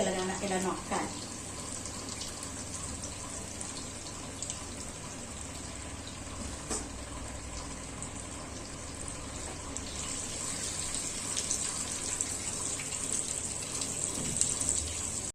ఇలాగ ఇలా నొక్కాలి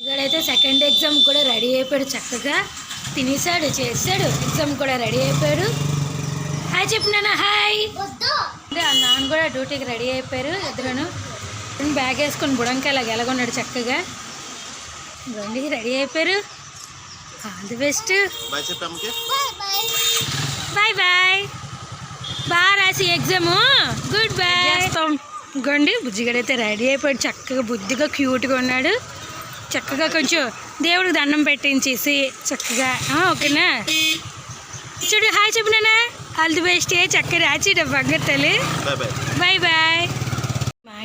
ఇక్కడైతే సెకండ్ ఎగ్జామ్ కూడా రెడీ అయిపోయాడు చక్కగా. తినేసాడు చేసాడు. ఎగ్జామ్ కూడా రెడీ అయిపోయాడు. హాయ్ చెప్పినానా? హాయ్ అంటే ఆ నాన్న కూడా డ్యూటీకి రెడీ అయిపోయారు ఇద్దరును బ్యాగ్ వేసుకొని బుడంకాయ ఎలాగొన్నాడు చక్కగా. రండి రెడీ అయిపోయారు. All the best. Bye bye బాగా రాసి ఎగ్జామ్ గుడ్ బాయ్ గండి బుజ్జిగడైతే రెడీ అయిపోయాడు. చక్కగా బుద్ధిగా క్యూట్గా ఉన్నాడు. చక్కగా కొంచెం దేవుడికి దండం పెట్టించేసి చక్కగా ఆ, ఓకేనా? చూడు హాయ్ చెప్పినానా ఆల్ ది బెస్ట్ చక్కగా రాచి బంగారు తల్లి. బాయ్ బాయ్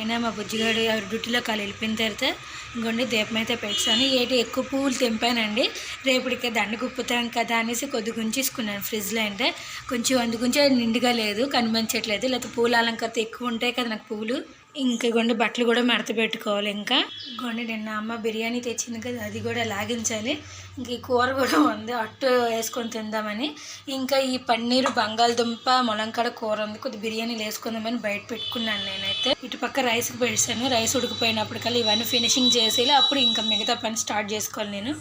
అయినా మా ఆయన మా బుజ్జిగాడు ఎవరి డ్యూటీలో కాలు వెళ్ళిపోయిన తర్వాత ఇంకొండి దీపం అయితే పెట్టాను. ఏటి ఎక్కువ పువ్వులు తెంపానండి. రేపటికి దండ గుప్పుతాం కదా అనేసి కొద్ది గుంచేసుకున్నాను ఫ్రిడ్జ్లో అంటే. కొంచెం అందుగుంచే నిండుగా లేదు కనిపించట్లేదు లేకపోతే పూల అలంకరత ఎక్కువ ఉంటాయి కదా నాకు పువ్వులు ఇంకా గొండి బట్టలు కూడా మడత పెట్టుకోవాలి ఇంకా. గొండి నిన్న అమ్మ బిర్యానీ తెచ్చింది కదా అది కూడా లాగించాలి. ఇంక ఈ కూర కూడా ఉంది అట్టు వేసుకొని తిందామని. ఇంకా ఈ పన్నీరు బంగాళదుంప ములంకాడ కూర ఉంది. కొద్దిగా బిర్యానీలు వేసుకుందామని బయట పెట్టుకున్నాను నేనైతే. ఇటు పక్క రైస్కి పెడిసాను రైస్ ఉడికిపోయినప్పటికల్లా ఇవన్నీ ఫినిషింగ్ చేసేయాలి. అప్పుడు ఇంకా మిగతా పని స్టార్ట్ చేసుకోవాలి నేను.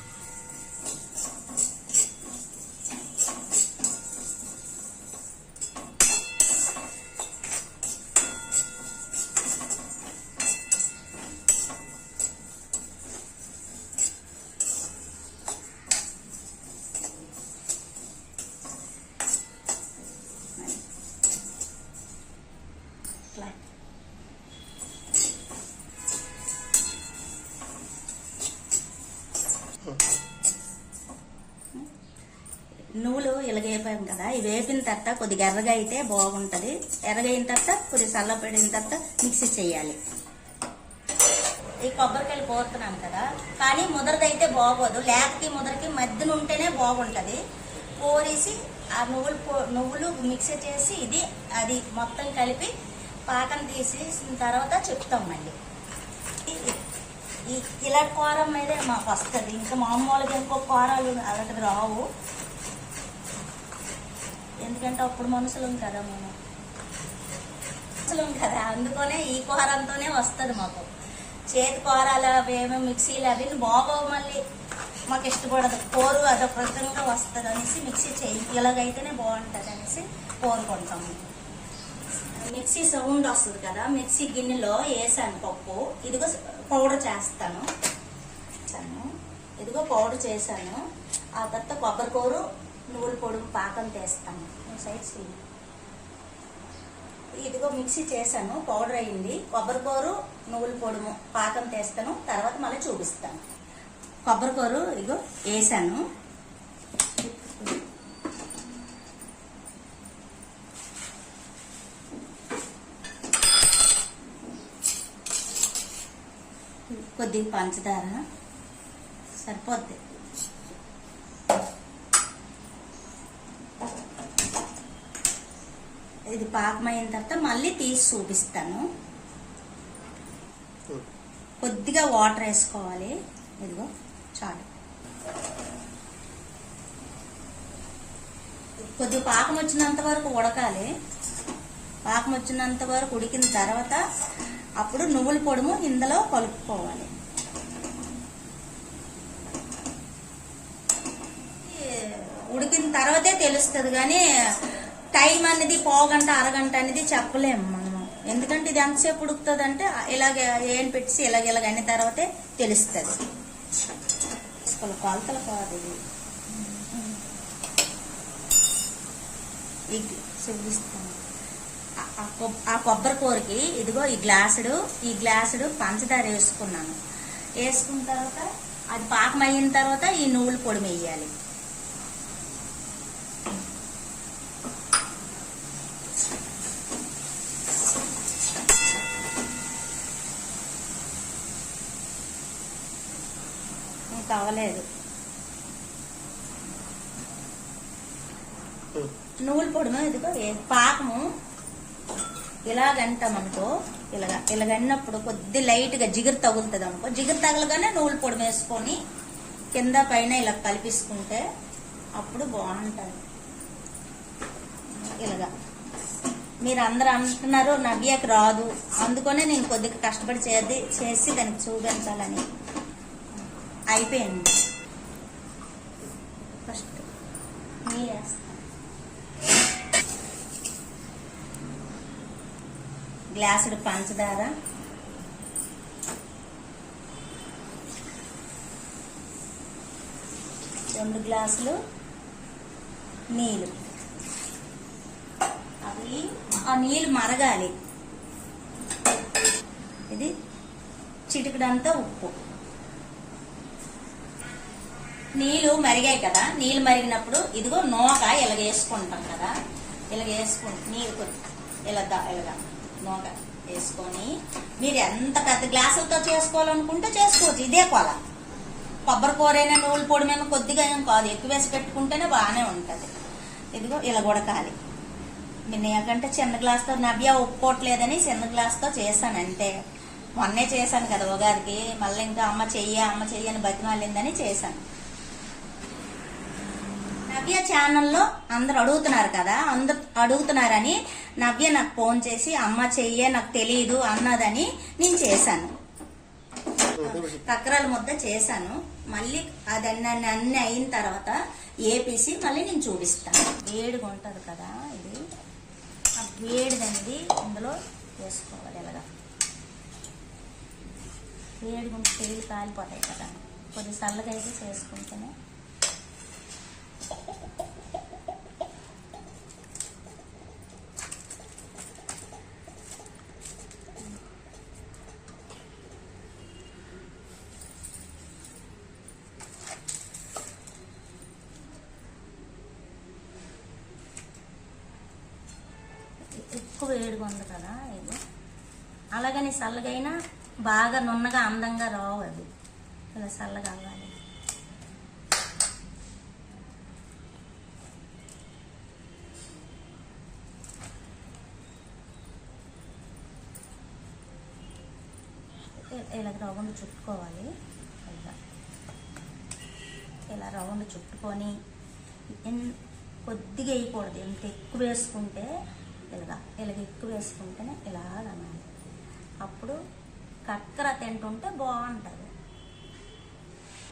నువ్వులు ఇలాగ కదా ఇవి వేపిన తర్వాత కొద్దిగా ఎర్రగా అయితే బాగుంటుంది. ఎర్రగైన తర్వాత కొద్దిగా చల్లపడిన తర్వాత మిక్సీ చేయాలి. ఈ కొబ్బరికాయలు కోరుతున్నాను కదా కానీ ముదరదైతే బాగోదు. లేకకి ముదరకి మధ్యన ఉంటేనే బాగుంటుంది. కోరేసి ఆ నువ్వులు నువ్వులు మిక్సీ చేసి ఇది అది మొత్తం కలిపి పాకం తీసేసిన తర్వాత చెప్తాం మళ్ళీ. ఇలా కూర మీదే మాకు వస్తుంది ఇంకా మామూలుగా ఇంకో కూరలు అలాంటివి రావు. ఎందుకంటే అప్పుడు మనుషులం కదా మనం. మనుషులం కదా. అందుకనే ఈ కూరంతోనే వస్తుంది మాకు. చేతి కూరలు అవి ఏమో మిక్సీలు అవి బాగోవు మళ్ళీ. మాకు ఇష్టపడదు. కోరు అదొక విధంగా వస్తుంది అనేసి మిక్సీ చేయి. ఇలాగైతేనే బాగుంటుంది అనేసి కోరుకుంటాము మిక్సీ సౌండ్ వస్తుంది కదా. మిక్సీ గిన్నెలో వేసాను పప్పు. ఇదిగో పౌడర్ చేస్తాను. ఇదిగో పౌడర్ చేశాను. ఆ తర్వాత కొబ్బరికూర నువ్వుల పొడుగు పాకం తీస్తాను. సైడ్స్ ఇదిగో మిక్సీ చేశాను పౌడర్ అయింది. కొబ్బరికూరు నువ్వుల పొడుము పాకం తీస్తాను తర్వాత మళ్ళీ చూపిస్తాను. కొబ్బరికూర ఇదిగో వేసాను. కొద్దిగా పంచదార సరిపోద్ది. ఇది పాకమైన తర్వాత మళ్ళీ తీసి చూపిస్తాను. కొద్దిగా వాటర్ వేసుకోవాలి. ఇదిగో చాలు. కొద్దిగా పాకం వచ్చినంత వరకు ఉడకాలి. పాకం వచ్చినంత వరకు ఉడికిన తర్వాత అప్పుడు నువ్వుల పొడుము ఇందులో కలుపుకోవాలి. ఉడికిన తర్వాతే తెలుస్తుంది కానీ టైం అనేది పోగంట అరగంట అనేది చెప్పలేము మనము. ఎందుకంటే ఇది ఎంతసేపు ఉడుకుతుంది అంటే ఇలాగ ఏం పెట్టి ఇలాగ ఇలాగ అయిన తర్వాతే తెలుస్తుంది. తీసుకోవాలి, కాదు ఇది చూపిస్తాను. ఆ- ఆ కొబ్బరి కూరకి ఇదిగో ఈ గ్లాసుడు ఈ గ్లాసుడు పంచదార వేసుకున్నాను. వేసుకున్న తర్వాత అది పాకం అయిన తర్వాత ఈ నువ్వుల పొడి వేయాలి. ఇంకా అవ్వలేదు నువ్వుల పొడి ఇదిగో పాకము ఇలాగంటామనుకో ఇలాగ ఇలాగన్నప్పుడు కొద్ది లైట్గా జిగురు తగులుతుంది అనుకో జిగురు తగలగానే నువ్వుల పొడి వేసుకొని కింద పైన ఇలా కలిపిసుకుంటే అప్పుడు బాగుంటుంది. ఇలాగా. మీరు అందరూ అంటున్నారు నవ్యకు రాదు. అందుకనే నేను కొద్దిగా కష్టపడి చేది చేసి దానికి చూపించాలని. అయిపోయింది. ఫస్ట్ నీళ్ళు వేస్తాను గ్లాసుడు పంచదార. రెండు గ్లాసులు నీళ్ళు. అవి ఆ నీళ్ళు మరగాలి. ఇది చిటికడంతా ఉప్పు. నీళ్ళు మరిగాయి కదా నీళ్ళు మరిగినప్పుడు ఇదిగో నూక ఇలాగ వేసుకుంటాం కదా ఇలాగ వేసుకుంటాం నీళ్ళు కొద్ది ఇలా దా ఇలాగ నూక వేసుకొని మీరు ఎంత పెద్ద గ్లాసులతో చేసుకోవాలనుకుంటే చేసుకోవచ్చు ఇదే కొల. కొబ్బరి కూర అయినా నువ్వుల పొడి మీద కొద్దిగా ఏం కాదు ఎక్కువ వేసి పెట్టుకుంటేనే బాగానే ఉంటుంది. ఇదిగో ఇలా ఉడకాలి. నేను నాకంటే చిన్న గ్లాస్తో నవ్య ఒప్పుకోవట్లేదని చిన్న గ్లాస్తో చేశాను అంతే. మొన్నే చేశాను కదా ఉగాదికి మళ్ళీ ఇంకా అమ్మ చెయ్యి అమ్మ చెయ్యి అని బతిమాలిందని చేశాను. నవ్య ఛానల్లో అందరు అడుగుతున్నారు కదా అందరు అడుగుతున్నారని నవ్య నాకు ఫోన్ చేసి అమ్మ చెయ్యే నాకు తెలియదు అన్నదని నేను చేశాను. కక్రాల ముద్ద చేశాను. మళ్ళీ అది అన్ని అన్ని అయిన తర్వాత ఏపీసి మళ్ళీ నేను చూపిస్తాను. వేడిగా ఉంటుంది కదా ఇది. ఆ వేడిదండి ఇందులో వేసుకోవాలి ఇలాగా వేడిగా ఉంటే తేలి కాలిపోతాయి కదా. కొద్ది చల్లగా అయితే చేసుకుంటేనే ఎక్కువ వేడిగా ఉంది కదా ఇది. అలాగని చల్లగైనా బాగా నున్నగా అందంగా రావు అవి ఇలా చల్లగా అవ్వాలి. ఇలా రౌండ్ చుట్టుకోవాలి. ఇలా ఇలా రౌండ్ చుట్టుకొని కొద్దిగా వేయకూడదు. ఎంత ఎక్కువ వేసుకుంటే ఇలాగా ఇలాగ ఎక్కువ వేసుకుంటేనే ఇలా అనాలి. అప్పుడు కక్కర తింటుంటే బాగుంటుంది.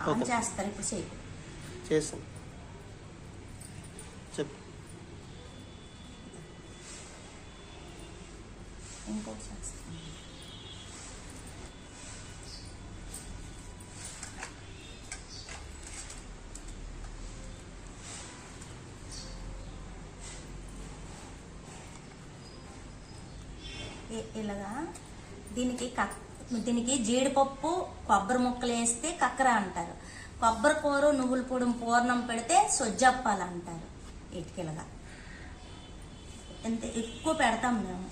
ఆన్. చేస్తారు ఇప్పుడు చేయి చేసాను చెప్పు. ఇంకోటి చేస్తాను. ఇలాగా దీనికి కక్ దీనికి జీడిపప్పు కొబ్బరి ముక్కలు వేస్తే కక్కర అంటారు. కొబ్బరి కూర నువ్వుల పొడి పూర్ణం పెడితే సొజ్జప్పాలు అంటారు. ఇటుకిలగా ఎంత ఎక్కువ పెడతాం మేము.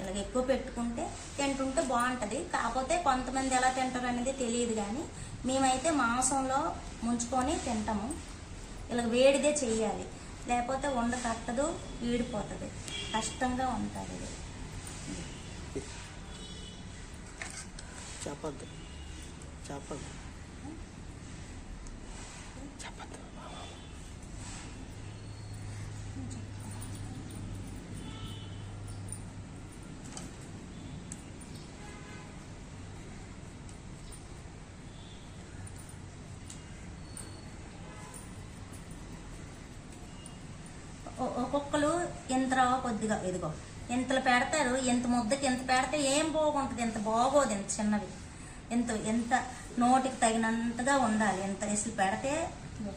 ఇలాగ ఎక్కువ పెట్టుకుంటే తింటుంటే బాగుంటుంది. కాకపోతే కొంతమంది ఎలా తింటారు అనేది తెలియదు కానీ మేమైతే మాంసంలో ముంచుకొని తింటాము. ఇలాగ వేడిదే చెయ్యాలి. లేకపోతే ఉండ కట్టదు వీడిపోతుంది కష్టంగా ఉంటుంది చెప్పద్దు. చెప్పద్దు. చెప్పద్దు. ఒక్కొక్కరు ఎంత రవ్వ కొద్దిగా ఎదుగో ఇంతలు పెడతారు ఇంత ముద్దకి ఎంత పెడితే ఏం బాగుంటుంది? ఎంత బాగోదు ఎంత చిన్నవి ఎంత ఎంత నోటికి తగినంతగా ఉండాలి. ఎంత ఎసులు పెడితే ఇంత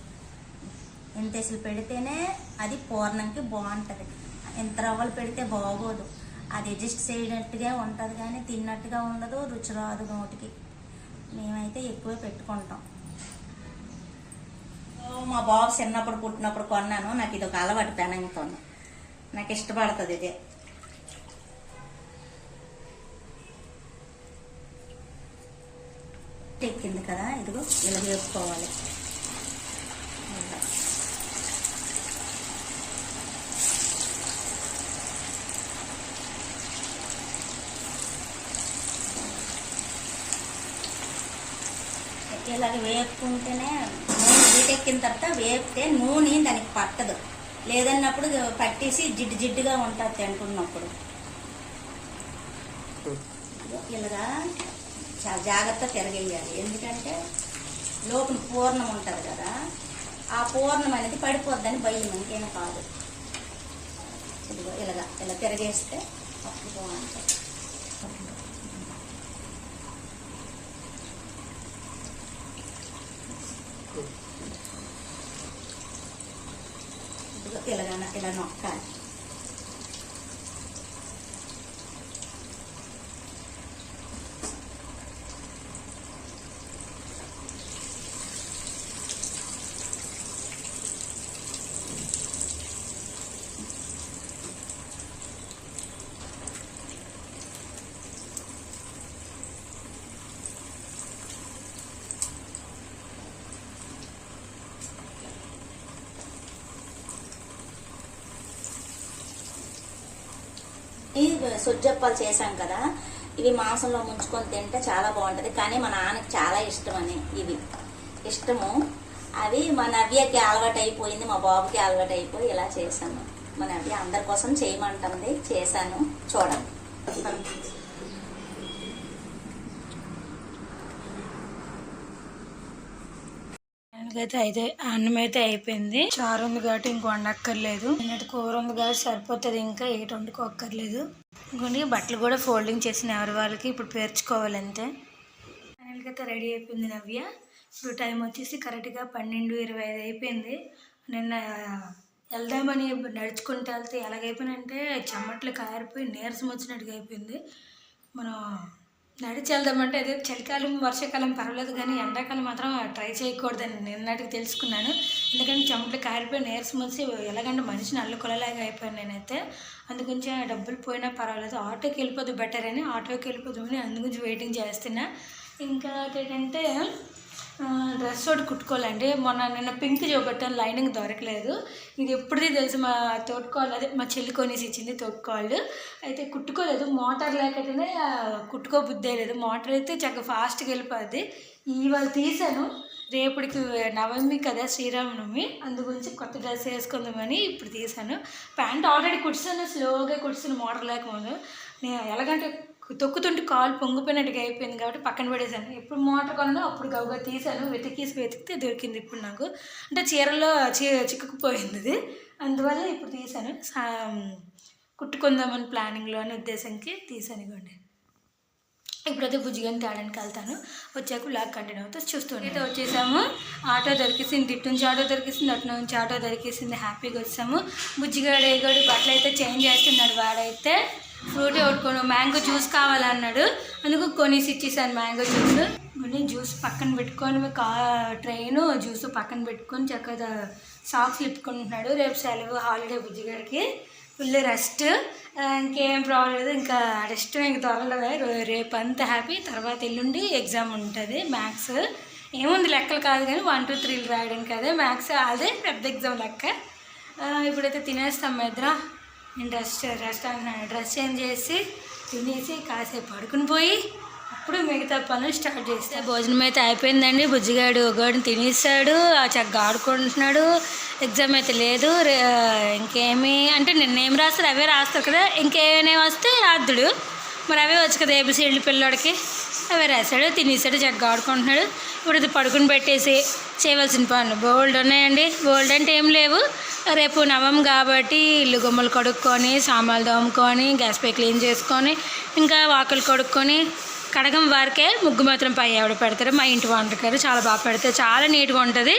ఎంత ఎసులు పెడితేనే అది పూర్ణంకి బాగుంటుంది. ఎంత రవ్వలు పెడితే బాగోదు. అది అడ్జస్ట్ చేయనట్టుగా ఉంటుంది కానీ తిన్నట్టుగా ఉండదు రుచి రాదు నోటికి. మేమైతే ఎక్కువ పెట్టుకుంటాం. ఓ, మా బాబు చిన్నప్పుడు పుట్టినప్పుడు కొన్నాను. నాకు ఇది ఒక అలవాటు పెనంగుతుంది నాకు ఇష్టపడుతుంది ఇదే. వేగింది కదా ఇదిగో ఇలా వేసుకోవాలి ఇలాగ వేపుకుంటేనే నూనె వీటెక్కిన తర్వాత వేపితే నూనె దానికి పట్టదు. లేదన్నప్పుడు పట్టేసి జిడ్డు జిడ్డుగా ఉంటుంది తింటున్నప్పుడు ఇలాగా చాలా జాగ్రత్త తిరగేయాలి. ఎందుకంటే లోపల పూర్ణం ఉంటుంది కదా ఆ పూర్ణం అనేది పడిపోద్దని భయం ఇంకేం కాదు. ఇదిగో ఇలాగా ఇలా తిరగేస్తే అప్పుడు బాగుంటుంది. ఇదిగో ఇలాగ ఇలా నొక్కాలి. సుజ్జప్పాలు చేశాం కదా ఇవి మాంసంలో ముంచుకొని తింటే చాలా బాగుంటుంది. కానీ మా నాన్నకి చాలా ఇష్టం అని ఇవి. ఇష్టము. అవి మా నవ్యకి అలవాటు అయిపోయింది మా బాబుకి అలవాటు అయిపోయి ఇలా చేశాను. మా నవ్య అందరి కోసం చేయమంటుంది చేశాను. చూడండి. అయితే అయితే అన్నం అయితే అయిపోయింది. చారు ఉంది కాబట్టి ఇంక వండక్కర్లేదు. నిన్నటి కూర ఉంది కాబట్టి సరిపోతుంది ఇంకా ఏటి వండుకోక్కర్లేదు. ఇంకొండి బట్టలు కూడా ఫోల్డింగ్ చేసిన ఎవరి వాళ్ళకి ఇప్పుడు పేర్చుకోవాలి అంతే. ఫైనల్గా అయితే రెడీ అయిపోయింది నవ్య. ఇప్పుడు టైం వచ్చేసి కరెక్ట్గా పన్నెండు ఇరవై ఐదు అయిపోయింది. నిన్న వెళ్దామని నడుచుకుంటూ వెళ్తే ఎలాగైపోయినంటే చెమట్లు కారిపోయి నీరసం వచ్చినట్టుగా అయిపోయింది. మనం నడిచి వెళ్దామంటే అదే చలికాలం వర్షాకాలం పర్వాలేదు కానీ ఎండాకాలం మాత్రం ట్రై చేయకూడదని నిన్నటికి తెలుసుకున్నాను. ఎందుకంటే చెమటలు కారిపోయి నీరసం వచ్చి ఎలాగంటే మనిషిని అల్లుకొలలాగా అయిపోయాను నేనైతే. అందుగురించి డబ్బులు పోయినా పర్వాలేదు. ఆటోకి వెళ్ళిపోదు బెటర్ అని ఆటోకి వెళ్ళిపోదామని అందుగురించి వెయిటింగ్ చేస్తున్నా. ఇంకా ఏంటంటే డ్రెస్ ఒకటి కుట్టుకోవాలండి. మొన్న నిన్న పింక్ చూపెట్టాను లైనింగ్ దొరకలేదు. ఇది ఎప్పుడుది తెలుసు? మా తోడుకోవాలి అదే మా చెల్లి కొనేసి ఇచ్చింది తోడుకోవాలి అయితే కుట్టుకోలేదు మోటార్ లేకపోతేనే కుట్టుకో బుద్ధే లేదు. మోటార్ అయితే చక్కగా ఫాస్ట్గా వెళ్ళిపోద్ది. ఇవాళ తీసాను. రేపటికి నవమి కదా శ్రీరామనవమి. అందు గురించి కొత్త డ్రెస్ వేసుకుందామని ఇప్పుడు తీసాను. ప్యాంట్ ఆల్రెడీ కుట్టాను స్లోగా కుట్టాను మోటార్ లేకముందు నేను ఎలాగంటే తొక్కుతుంటే కాలు పొంగిపోయినట్టుగా అయిపోయింది కాబట్టి పక్కన పడేసాను ఎప్పుడు మోటార్ కొన్నానో అప్పుడు గౌగా తీశాను. వెతికేసి వెతికితే దొరికింది ఇప్పుడు నాకు. అంటే చీరలో చీ చిక్కుకుపోయింది అది. అందువల్ల ఇప్పుడు తీసాను సా- కుట్టుకుందామని ప్లానింగ్లో అని ఉద్దేశంకి తీసాను ఇవ్వండి ఇప్పుడైతే బుజ్జిగాని తేడానికి వెళ్తాను. వచ్చాక లాగ్ కంటిన్యూ అవుతా చూస్తూ అయితే వచ్చేసాము. ఆటో దొరికేసింది. ఇటు నుంచి ఆటో దొరికేసింది. అటు నుంచి ఆటో దొరికేసింది. హ్యాపీగా వచ్చాము. బుజ్జిగాడు ఏగాడు బట్టలు అయితే చేంజ్ చేస్తున్నాడు వాడైతే. ఫ్రూట్ కొట్టుకోను మ్యాంగో జ్యూస్ కావాలన్నాడు. అందుకు కొనేసి ఇచ్చేసాను మ్యాంగో జ్యూస్. కొని జ్యూస్ పక్కన పెట్టుకొని కా ట్రైన్ జ్యూస్ పక్కన పెట్టుకొని చక్కగా సాక్స్ ఇప్పుకుంటున్నాడు. రేపు సెలవు హాలిడే బుజ్జిగాడికి. Full rest. ఇంకేం ప్రాబ్లం లేదు. ఇంకా రెస్ట్ ఇంక త్వరలోనే రేపు అంతా హ్యాపీ తర్వాత ఎల్లుండి ఎగ్జామ్ ఉంటుంది మ్యాథ్స్ ఏముంది లెక్కలు కాదు కానీ వన్ టూ త్రీలు రాయడానికి అదే మ్యాథ్స్ అదే పెద్ద ఎగ్జామ్ లెక్క. ఇప్పుడైతే తినేస్తాం ఇద్దరం నేను రెస్ట్ రెస్ట్ అంటున్నాను. డ్రెస్ చేంజ్ చేసి తినేసి కాసేపు పడుకుని పోయి అప్పుడు మిగతా పనులు స్టార్ట్ చేస్తే. భోజనం అయితే అయిపోయిందండి. బుజ్జిగాడు ఒకటి తినేసాడు. ఆ చక్కగా ఆడుకుంటున్నాడు. ఎగ్జామ్ అయితే లేదు. ఇంకేమి అంటే నిన్న ఏం రాస్తారు అవే రాస్తారు కదా. ఇంకేమైనా వస్తే రాద్దుడు. మరి అవే వచ్చు కదా ఏబిసిడ్లు పిల్లోడికి. అవే రాశాడు తినేసాడు చక్కగా ఆడుకుంటున్నాడు. ఇప్పుడు ఇది పడుకుని పెట్టేసి చేయవలసిన పనులు. బోల్డ్ ఉన్నాయండి. బోల్డ్ అంటే ఏం లేవు. రేపు నవం కాబట్టి ఇల్లు గుమ్మలు కడుక్కొని సామాన్లు దోముకొని గ్యాస్ పై క్లీన్ చేసుకొని ఇంకా వాకులు కడుక్కొని కడగం వారికే ముగ్గు మాత్రం పై ఆవిడ పెడతారు. మా ఇంటి వంటకారు చాలా బాగా పెడతారు. చాలా నీట్గా ఉంటుంది.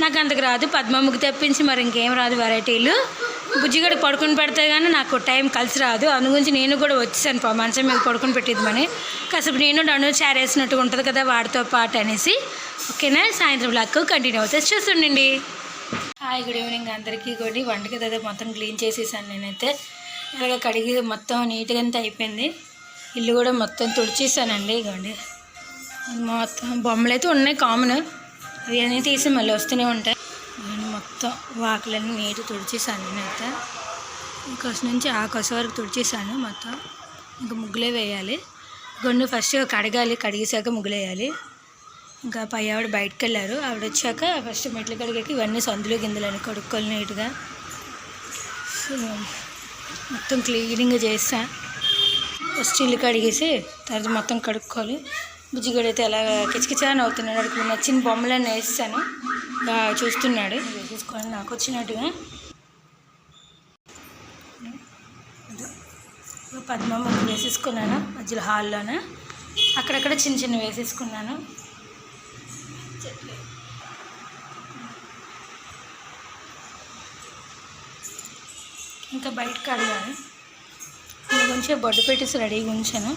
నాకు అంతకు రాదు. పద్మ ముగ్గు తెప్పించి మరి ఇంకేం రాదు వెరైటీలు బుజ్జిగడ పడుకుని పెడితే కానీ నాకు టైం కలిసి రాదు. అందు గురించి నేను కూడా వచ్చేసాను పా. మంచం మీద పడుకుని పెట్టిద్దామని కాసేపు నేను నన్ను చేరేసినట్టుగా ఉంటుంది కదా వాడితో పాటు అనేసి. ఓకేనా? సాయంత్రం లాక్ కంటిన్యూ అవుతుంది చూస్తుండండి. హాయ్ గుడ్ ఈవినింగ్ అందరికీ కూడా. వంటకి అయితే మొత్తం క్లీన్ చేసేసాను నేనైతే. ఇలాగ కడిగి మొత్తం నీట్గా అంతా అయిపోయింది. ఇల్లు కూడా మొత్తం తుడిచేసానండి ఇగోండి. మొత్తం బొమ్మలు అయితే ఉన్నాయి కామన్. అవి అన్నీ తీసి మళ్ళీ వస్తూనే ఉంటాయి. మొత్తం వాకులన్నీ నీట్ తుడిచేసాను నేనైతే. ఈ కొస నుంచి ఆ కొస వరకు తుడిచేసాను మొత్తం. ఇంకా ముగ్గులే వేయాలి. గొండు ఫస్ట్ కడగాలి కడిగేసాక ముగ్గులేయాలి ఇంకా పై ఆవిడ బయటకు వెళ్ళారు. ఆవిడ వచ్చాక ఫస్ట్ మెట్లు కడిగాక ఇవన్నీ సందులు గిందులని కొడుక్కోలు నీట్గా. సో మొత్తం క్లీనింగ్ చేస్తాను ఫస్ట్ ఇల్లు కడిగేసి తర్వాత మొత్తం కడుక్కోవాలి. బుజ్జిగడు అయితే అలా కిచకిచాని అవుతున్నాడు అక్కడ నచ్చిన బొమ్మలన్నీ వేస్తాను. చూస్తున్నాడు. వేసేసుకోండి నాకు వచ్చినట్టుగా. పద్మ వేసేసుకున్నాను మధ్యలో హాల్లోనే. అక్కడక్కడ చిన్న చిన్న వేసేసుకున్నాను. ఇంకా బయటకు అడిగాను కొంచెం బొడ్డు పెట్టేసి రెడీగా ఉంచాను.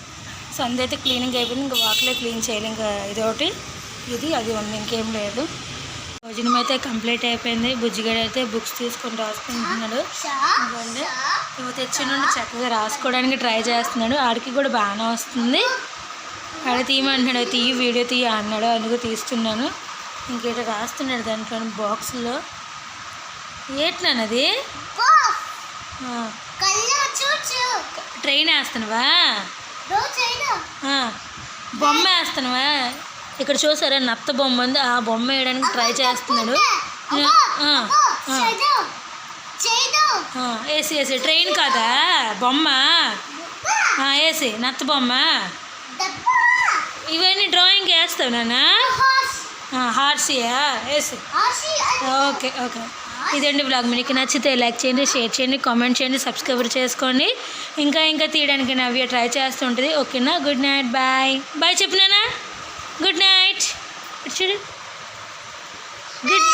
సో అయితే క్లీనింగ్ అయిపోయింది. ఇంకా వాకిలే క్లీన్ చేయాలి. ఇంకా ఇదొకటి ఇది అది ఉంది. ఇంకేం లేదు. భోజనం అయితే కంప్లీట్ అయిపోయింది. బుజ్జిగాడు అయితే బుక్స్ తీసుకొని రాసుకుంటున్నాడు. ఇదిగోండి. ఇవి తెచ్చి నుండి చక్కగా రాసుకోవడానికి ట్రై చేస్తున్నాడు. ఆడికి కూడా బాగానే వస్తుంది. ఆడ తీయమంటున్నాడు. తీయి వీడియో తీయ అన్నాడు. అందుకు తీస్తున్నాను. ఇంకేటో రాస్తున్నాడు దాంట్లో బాక్స్లో. ఏట్నానది ట్రైన్ వేస్తున్నావా? బొమ్మ వేస్తున్నావా? ఇక్కడ చూసారా నత్త బొమ్మ ఉంది. ఆ బొమ్మ వేయడానికి ట్రై చేస్తున్నాడు. వేసి వేసి ట్రైన్ కాదా? బొమ్మ? వేసి నత్త బొమ్మ? ఇవన్నీ డ్రాయింగ్ వేస్తావు నాన్న? హార్సియా? వేసి ఓకే ఓకే. ఇదండి బ్లాగ్ మీకు నచ్చితే లైక్ చేయండి షేర్ చేయండి కామెంట్ చేయండి సబ్స్క్రైబ్ చేసుకోండి. ఇంకా ఇంకా తీయడానికి నవ్య ట్రై చేస్తుంటుంది ఓకేనా గుడ్ నైట్ బాయ్ బాయ్ చెప్పినానా గుడ్ నైట్ చూడు. గుడ్